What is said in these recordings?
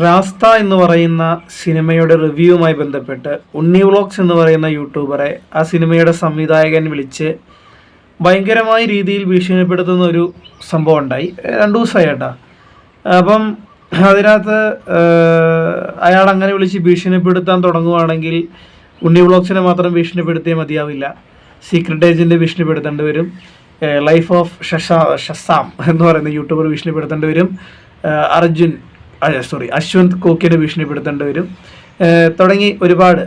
രാസ്ത എന്ന് പറയുന്ന സിനിമയുടെ റിവ്യൂവുമായി ബന്ധപ്പെട്ട് ഉണ്ണി വ്ളോഗ്സ് എന്ന് പറയുന്ന യൂട്യൂബറെ ആ സിനിമയുടെ സംവിധായകൻ വിളിച്ച് ഭയങ്കരമായ രീതിയിൽ ഭീഷണിപ്പെടുത്തുന്ന ഒരു സംഭവം ഉണ്ടായി. രണ്ടു ദിവസമായി കേട്ടാ. അപ്പം അതിനകത്ത് അയാൾ അങ്ങനെ വിളിച്ച് ഭീഷണിപ്പെടുത്താൻ തുടങ്ങുവാണെങ്കിൽ ഉണ്ണി വ്ളോഗ്സിനെ മാത്രം ഭീഷണിപ്പെടുത്തിയേ മതിയാവില്ല. സീക്രട്ട് ഏജന്റ് ഭീഷണിപ്പെടുത്തേണ്ടി വരും. ലൈഫ് ഓഫ് ഷഷാ ഷസാം എന്ന് പറയുന്ന യൂട്യൂബർ ഭീഷണിപ്പെടുത്തേണ്ടി വരും. അർജുൻ സോറി അശ്വന്ത് കോക്കിനെ ഭീഷണിപ്പെടുത്തേണ്ടി വരും. തുടങ്ങി ഒരുപാട്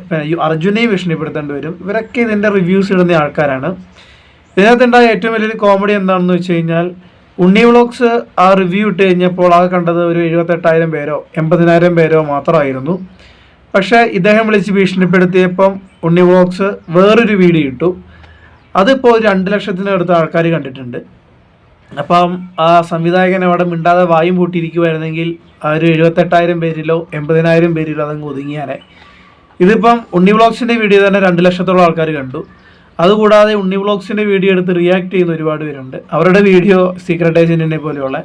അർജുനെ ഭീഷണിപ്പെടുത്തേണ്ടി വരും. ഇവരൊക്കെ ഇതിന്റെ റിവ്യൂസ് ഇടുന്ന ആൾക്കാരാണ്. ഇതിനകത്തുണ്ടായ ഏറ്റവും വലിയൊരു കോമഡി എന്താണെന്ന് വെച്ച് കഴിഞ്ഞാൽ ഉണ്ണി വ്ളോഗ്സ് ആ റിവ്യൂ ഇട്ട് കഴിഞ്ഞപ്പോൾ ആ കണ്ടത് ഒരു എഴുപത്തെട്ടായിരം പേരോ എൺപതിനായിരം പേരോ മാത്രമായിരുന്നു. പക്ഷേ ഇദ്ദേഹം വിളിച്ച് ഭീഷണിപ്പെടുത്തിയപ്പം ഉണ്ണി വ്ളോഗ്സ് വേറൊരു വീഡിയോ ഇട്ടു. അതിപ്പോൾ ഒരു രണ്ട് ലക്ഷത്തിനടുത്ത് ആൾക്കാർ കണ്ടിട്ടുണ്ട്. അപ്പം ആ സംവിധായകൻ അവിടെ മിണ്ടാതെ വായും പൂട്ടിയിരിക്കുമായിരുന്നെങ്കിൽ ആ ഒരു എഴുപത്തെട്ടായിരം പേരിലോ എൺപതിനായിരം പേരിലോ അതങ്ങ് ഒതുങ്ങിയാനെ. ഇതിപ്പം ഉണ്ണി വ്ളോഗ്സിന്റെ വീഡിയോ തന്നെ രണ്ട് ലക്ഷത്തോളം ആൾക്കാർ കണ്ടു. അതുകൂടാതെ ഉണ്ണി വ്ളോഗ്സിന്റെ വീഡിയോ എടുത്ത് റിയാക്ട് ചെയ്യുന്ന ഒരുപാട് പേരുണ്ട്. അവരുടെ വീഡിയോ സീക്രട്ട് ഏജന്റിനെ പോലെയുള്ള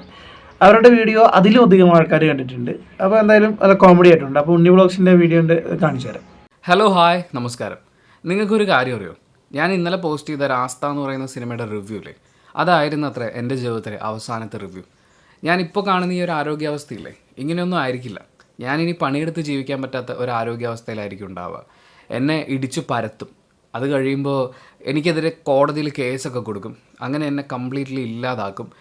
അവരുടെ വീഡിയോ അതിലും അധികം ആൾക്കാർ കണ്ടിട്ടുണ്ട്. അപ്പോൾ എന്തായാലും അത് കോമഡി ആയിട്ടുണ്ട്. അപ്പോൾ ഉണ്ണി വ്ളോഗ്സിന്റെ വീഡിയോ ഉണ്ട് കാണിച്ചു തരാം. ഹലോ ഹായ് നമസ്കാരം. നിങ്ങൾക്കൊരു കാര്യം അറിയോ? ഞാൻ ഇന്നലെ പോസ്റ്റ് ചെയ്ത രാസ്ത എന്ന് പറയുന്ന സിനിമയുടെ റിവ്യൂ ഇല്ലേ? അതായിരുന്നു അത്ര എന്റെ ജീവിതത്തിലെ അവസാനത്തെ റിവ്യൂ ഞാനിപ്പോൾ കാണുന്ന ഈ ഒരു ആരോഗ്യാവസ്ഥയില്ലേ? ഇങ്ങനെയൊന്നും ആയിരിക്കില്ല. ഞാനിനി പണിയെടുത്ത് ജീവിക്കാൻ പറ്റാത്ത ഒരു ആരോഗ്യാവസ്ഥയിലായിരിക്കും ഉണ്ടാവുക. എന്നെ ഇടിച്ചു പരത്തും. അത് കഴിയുമ്പോൾ എനിക്കെതിരെ കോടതിയിൽ കേസൊക്കെ കൊടുക്കും. അങ്ങനെ എന്നെ കംപ്ലീറ്റ്ലി ഇല്ലാതാക്കും.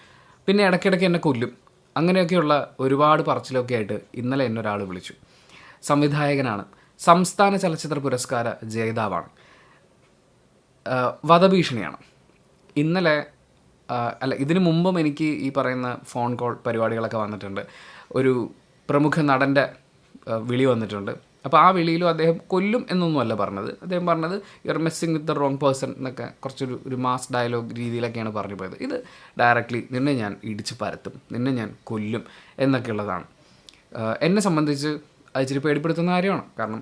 പിന്നെ ഇടയ്ക്കിടയ്ക്ക് എന്നെ കൊല്ലും. അങ്ങനെയൊക്കെയുള്ള ഒരുപാട് പറച്ചിലൊക്കെ ആയിട്ട് ഇന്നലെ എന്നെ ഒരാൾ വിളിച്ചു. സംവിധായകനാണ്. സംസ്ഥാന ചലച്ചിത്ര പുരസ്കാര ജേതാവാണ്. വധഭീഷണിയാണ്. ഇന്നലെ അല്ല ഇതിനു മുമ്പും എനിക്ക് ഈ പറയുന്ന ഫോൺ കോൾ പരിപാടികളൊക്കെ വന്നിട്ടുണ്ട്. ഒരു പ്രമുഖ നടന്റെ വിളി വന്നിട്ടുണ്ട്. അപ്പോൾ ആ വിളിയിലും അദ്ദേഹം കൊല്ലും എന്നൊന്നുമല്ല പറഞ്ഞത്. അദ്ദേഹം പറഞ്ഞത് you are messing with the wrong person എന്നൊക്കെ കുറച്ചൊരു ഒരു മാസ് ഡയലോഗ് രീതിയിലൊക്കെയാണ് പറഞ്ഞു പോയത്. ഇത് ഡയറക്റ്റ്ലി നിന്നെ ഞാൻ ഇടിച്ച് പരത്തും നിന്നെ ഞാൻ കൊല്ലും എന്നൊക്കെയുള്ളതാണ്. എന്നെ സംബന്ധിച്ച് അത് ഇച്ചിരി പേടിപ്പെടുത്തുന്ന കാര്യമാണ്. കാരണം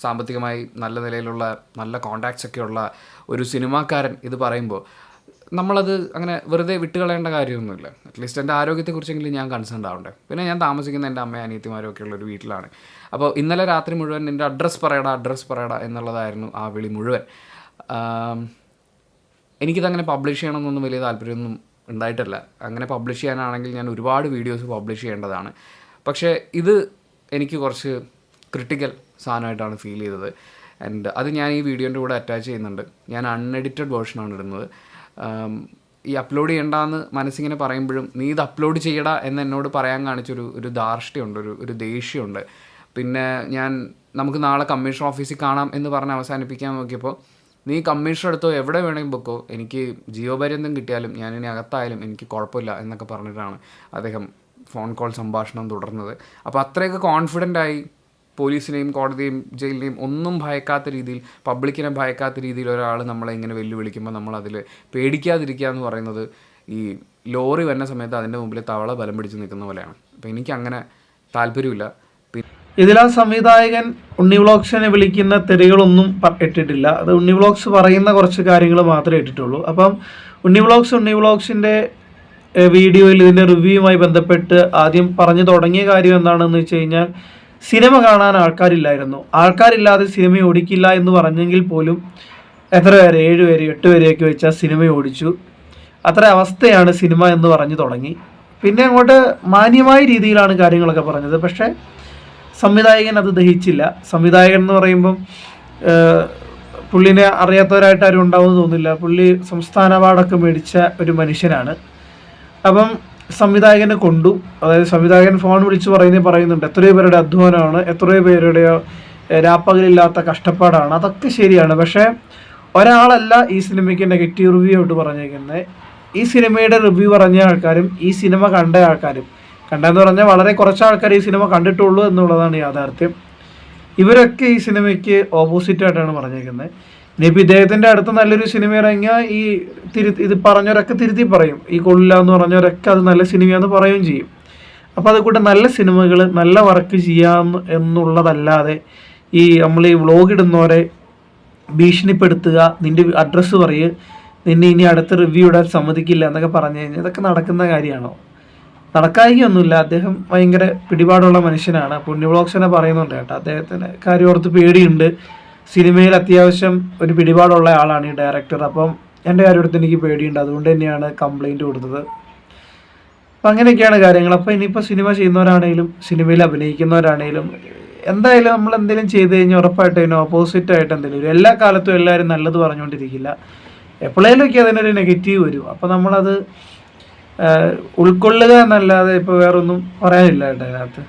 സാമ്പത്തികമായി നല്ല നിലയിലുള്ള നല്ല കോണ്ടാക്ട്സ് ഒക്കെ ഉള്ള ഒരു സിനിമാക്കാരൻ ഇത് പറയുമ്പോൾ നമ്മളത് അങ്ങനെ വെറുതെ വിട്ടുകളയേണ്ട കാര്യമൊന്നുമില്ല. അറ്റ്ലീസ്റ്റ് എന്റെ ആരോഗ്യത്തെക്കുറിച്ചെങ്കിലും ഞാൻ കൺസേൺ ആവണ്ടേ. പിന്നെ ഞാൻ താമസിക്കുന്ന എന്റെ അമ്മ അനിയത്തിമാരും ഒക്കെ ഉള്ളൊരു വീട്ടിലാണ്. അപ്പോൾ ഇന്നലെ രാത്രി മുഴുവൻ എന്റെ അഡ്രസ്സ് പറയടാ അഡ്രസ്സ് പറയടാ എന്നുള്ളതായിരുന്നു ആ വിളി മുഴുവൻ. എനിക്കിതങ്ങനെ പബ്ലിഷ് ചെയ്യണമെന്നൊന്നും വലിയ താല്പര്യമൊന്നും ഉണ്ടായിട്ടല്ല. അങ്ങനെ പബ്ലിഷ് ചെയ്യാനാണെങ്കിൽ ഞാൻ ഒരുപാട് വീഡിയോസ് പബ്ലിഷ് ചെയ്യേണ്ടതാണ്. പക്ഷേ ഇത് എനിക്ക് കുറച്ച് ക്രിട്ടിക്കൽ സാധനമായിട്ടാണ് ഫീൽ ചെയ്തത്. ആൻഡ് അത് ഞാൻ ഈ വീഡിയോന്റെ കൂടെ അറ്റാച്ച് ചെയ്യുന്നുണ്ട്. ഞാൻ അൺഎഡിറ്റഡ് വേർഷനാണ് ഇടുന്നത്. ഈ അപ്ലോഡ് ചെയ്യണ്ടെന്ന് മനസ്സിങ്ങനെ പറയുമ്പോഴും നീ ഇത് അപ്ലോഡ് ചെയ്യടാ എന്ന് എന്നോട് പറയാൻ കാണിച്ചൊരു ഒരു ധാർഷ്ട്യമുണ്ട് ഒരു ഒരു ദേഷ്യമുണ്ട്. പിന്നെ ഞാൻ നമുക്ക് നാളെ കമ്മീഷൻ ഓഫീസിൽ കാണാം എന്ന് പറഞ്ഞ് അവസാനിപ്പിക്കാൻ നോക്കിയപ്പോൾ നീ കമ്മീഷൻ എടുത്തോ എവിടെ വേണമെങ്കിൽ പൊക്കോ എനിക്ക് ജിയോ ജീവപര്യന്തം കിട്ടിയാലും ഞാൻ ഇനി അകത്തായാലും എനിക്ക് കുഴപ്പമില്ല എന്നൊക്കെ പറഞ്ഞിട്ടാണ് അദ്ദേഹം ഫോൺ കോൾ സംഭാഷണം തുടർന്നത്. അപ്പോൾ അത്രയൊക്കെ കോൺഫിഡന്റ് ആയി. പോലീസിനെയും കോടതിയും ജയിലിനെയും ഒന്നും ഭയക്കാത്ത രീതിയിൽ പബ്ലിക്കിനെ ഭയക്കാത്ത രീതിയിൽ ഒരാൾ നമ്മളെ ഇങ്ങനെ വെല്ലുവിളിക്കുമ്പോൾ നമ്മൾ അതിൽ പേടിക്കാതിരിക്കുക എന്ന് പറയുന്നത് ഈ ലോറി വരുന്ന സമയത്ത് അതിന്റെ മുമ്പിൽ തവള ബലം പിടിച്ച് നിൽക്കുന്ന പോലെയാണ്. അപ്പോൾ എനിക്ക് അങ്ങനെ താല്പര്യമില്ല ഇതിലാ സംവിധായകൻ ഉണ്ണി വ്ളോഗ്സിനെ വിളിക്കുന്ന തെറികളൊന്നും ഇട്ടിട്ടില്ല. അത് ഉണ്ണി വ്ളോഗ്സ് പറയുന്ന കുറച്ച് കാര്യങ്ങൾ മാത്രമേ ഇട്ടിട്ടുള്ളൂ. അപ്പം ഉണ്ണി വ്ളോഗ്സ് ഉണ്ണി വ്ളോഗ്സിന്റെ വീഡിയോയിൽ ഇതിന്റെ റിവ്യൂവുമായി ബന്ധപ്പെട്ട് ആദ്യം പറഞ്ഞു തുടങ്ങിയ കാര്യം എന്താണെന്ന് വെച്ച് കഴിഞ്ഞാൽ സിനിമ കാണാൻ ആൾക്കാരില്ലായിരുന്നു. ആൾക്കാരില്ലാതെ സിനിമ ഓടിക്കില്ല എന്ന് പറഞ്ഞെങ്കിൽ പോലും എത്ര പേര് ഏഴ് പേര് എട്ട് പേരെയൊക്കെ വെച്ചാൽ സിനിമ ഓടിച്ചു. അത്ര അവസ്ഥയാണ് സിനിമ എന്ന് പറഞ്ഞു തുടങ്ങി. പിന്നെ അങ്ങോട്ട് മാന്യമായ രീതിയിലാണ് കാര്യങ്ങളൊക്കെ പറഞ്ഞത്. പക്ഷേ സംവിധായകൻ അത് ദഹിച്ചില്ല. സംവിധായകൻ എന്ന് പറയുമ്പം പുള്ളിനെ അറിയാത്തവരായിട്ട് ആരും ഉണ്ടാവുമെന്ന് തോന്നുന്നില്ല. പുള്ളി സംസ്ഥാന അവാർഡൊക്കെ മേടിച്ച ഒരു മനുഷ്യനാണ്. അപ്പം സംവിധായകനെ കൊണ്ടു. അതായത് സംവിധായകൻ ഫോൺ വിളിച്ച് പറയുന്നത് പറയുന്നുണ്ട്. എത്രയോ പേരുടെ അധ്വാനമാണ്. എത്രയോ പേരുടെ രാപ്പകലില്ലാത്ത കഷ്ടപ്പാടാണ്. അതൊക്കെ ശരിയാണ്. പക്ഷേ ഒരാളല്ല ഈ സിനിമയ്ക്ക് നെഗറ്റീവ് റിവ്യൂ ആയിട്ട് പറഞ്ഞേക്കുന്നത് ഈ സിനിമയുടെ റിവ്യൂ പറഞ്ഞ ആൾക്കാരും ഈ സിനിമ കണ്ട ആൾക്കാരും കണ്ടെന്ന് പറഞ്ഞാൽ വളരെ കുറച്ച് ആൾക്കാർ ഈ സിനിമ കണ്ടിട്ടുള്ളൂ എന്നുള്ളതാണ് യാഥാർത്ഥ്യം. ഇവരൊക്കെ ഈ സിനിമയ്ക്ക് ഓപ്പോസിറ്റ് ആയിട്ടാണ് പറഞ്ഞേക്കുന്നത് ഇനിയിപ്പോൾ ഇദ്ദേഹത്തിന്റെ അടുത്ത് നല്ലൊരു സിനിമ ഇറങ്ങിയാൽ ഈ തിരു ഇത് പറഞ്ഞവരൊക്കെ തിരുത്തി പറയും. ഈ കൊള്ളില്ല എന്ന് പറഞ്ഞവരൊക്കെ അത് നല്ല സിനിമയാന്ന് പറയുകയും ചെയ്യും. അപ്പോൾ അതുകൂടെ നല്ല സിനിമകൾ നല്ല വർക്ക് ചെയ്യാം എന്നുള്ളതല്ലാതെ ഈ നമ്മൾ ഈ വ്ളോഗ് ഇടുന്നവരെ ഭീഷണിപ്പെടുത്തുക നിന്റെ അഡ്രസ്സ് പറയുക നിന്നെ ഇനി അടുത്ത റിവ്യൂ ഇടാൻ സമ്മതിക്കില്ല എന്നൊക്കെ പറഞ്ഞു കഴിഞ്ഞാൽ ഇതൊക്കെ നടക്കുന്ന കാര്യമാണോ? നടക്കായികയൊന്നുമില്ല. അദ്ദേഹം ഭയങ്കര പിടിപാടുള്ള മനുഷ്യനാണ്. പുണ്യ തന്നെ പറയുന്നുണ്ട് കേട്ടോ. അദ്ദേഹത്തിന് കാര്യം ഓർത്ത് പേടിയുണ്ട്. സിനിമയിൽ അത്യാവശ്യം ഒരു പിടിപാടുള്ള ആളാണ് ഈ ഡയറക്ടർ അപ്പം എന്റെ കാര്യം എടുത്ത് എനിക്ക് പേടിയുണ്ട്. അതുകൊണ്ട് തന്നെയാണ് കംപ്ലൈന്റ് കൊടുത്തത്. അപ്പം അങ്ങനെയൊക്കെയാണ് കാര്യങ്ങൾ. അപ്പോൾ ഇനിയിപ്പോൾ സിനിമ ചെയ്യുന്നവരാണെങ്കിലും സിനിമയിൽ അഭിനയിക്കുന്നവരാണെങ്കിലും എന്തായാലും നമ്മൾ എന്തെങ്കിലും ചെയ്ത് കഴിഞ്ഞാൽ ഉറപ്പായിട്ട് അതിന് ഓപ്പോസിറ്റ് ആയിട്ട് എന്തെങ്കിലും വരും. എല്ലാ കാലത്തും എല്ലാവരും നല്ലത് പറഞ്ഞുകൊണ്ടിരിക്കില്ല. എപ്പോഴേലൊക്കെ അതിനൊരു നെഗറ്റീവ് വരും. അപ്പോൾ നമ്മളത് ഉൾക്കൊള്ളുക എന്നല്ലാതെ ഇപ്പോൾ വേറൊന്നും പറയാനില്ല കേട്ടോ അതിനകത്ത്.